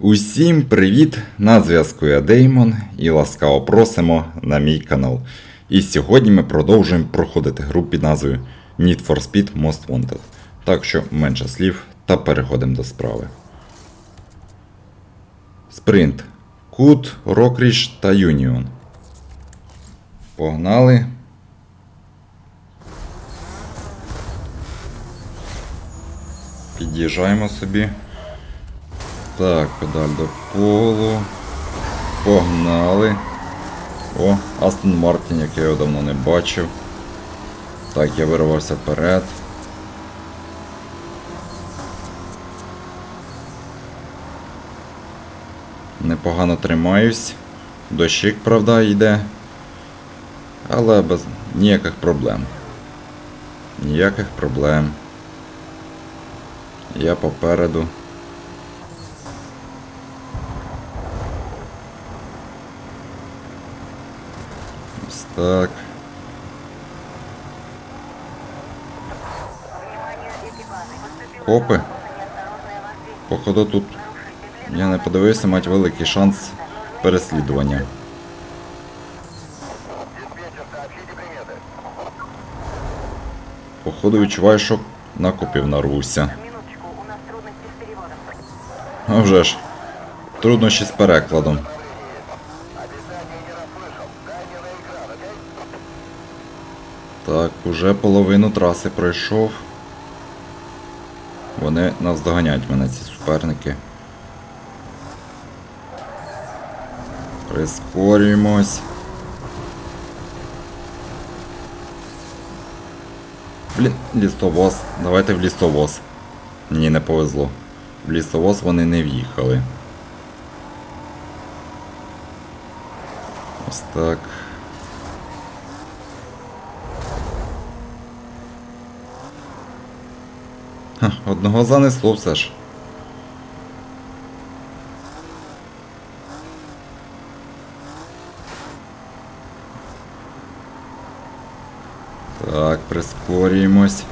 Усім привіт! На зв'язку я Деймон і ласкаво просимо на мій канал. І сьогодні ми продовжуємо проходити гру під назвою Need for Speed Most Wanted. Так що менше слів та переходимо до справи. Спринт. Кут, Рокріч та Юніон. Погнали. Під'їжджаємо собі. Так, педаль до полу. Погнали. О, Астон Мартін, як я його давно не бачив. Так, я вирвався вперед. Непогано тримаюсь. Дощик, правда, йде. Але без ніяких проблем. Ніяких проблем. Я попереду. Ось так. Хопи. Походу тут я не подивився, мають великий шанс переслідування. Походу відчуваю, що накопів нарвуся. А вже ж. Труднощі з перекладом. Так, уже половину траси пройшов. Вони наздоганяють мене, ці суперники. Прискорюємось. Блін, лісовоз. Давайте в лісовоз. Мені не повезло. В лісовоз вони не в'їхали. Ось так. Ха, одного занесло все ж. Так, прискорюємось.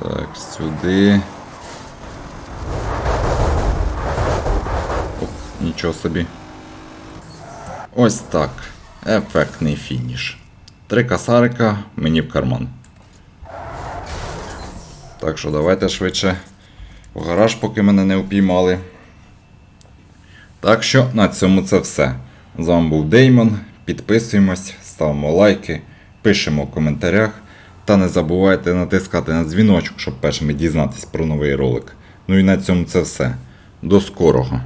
Так, сюди. О, нічого собі. Ось так. Ефектний фініш. Три касарика мені в карман. Так що давайте швидше в гараж, поки мене не упіймали. Так що на цьому це все. З вами був Деймон. Підписуємось, ставимо лайки, пишемо в коментарях. Та не забувайте натискати на дзвіночок, щоб першими дізнатись про новий ролик. Ну і на цьому це все. До скорого!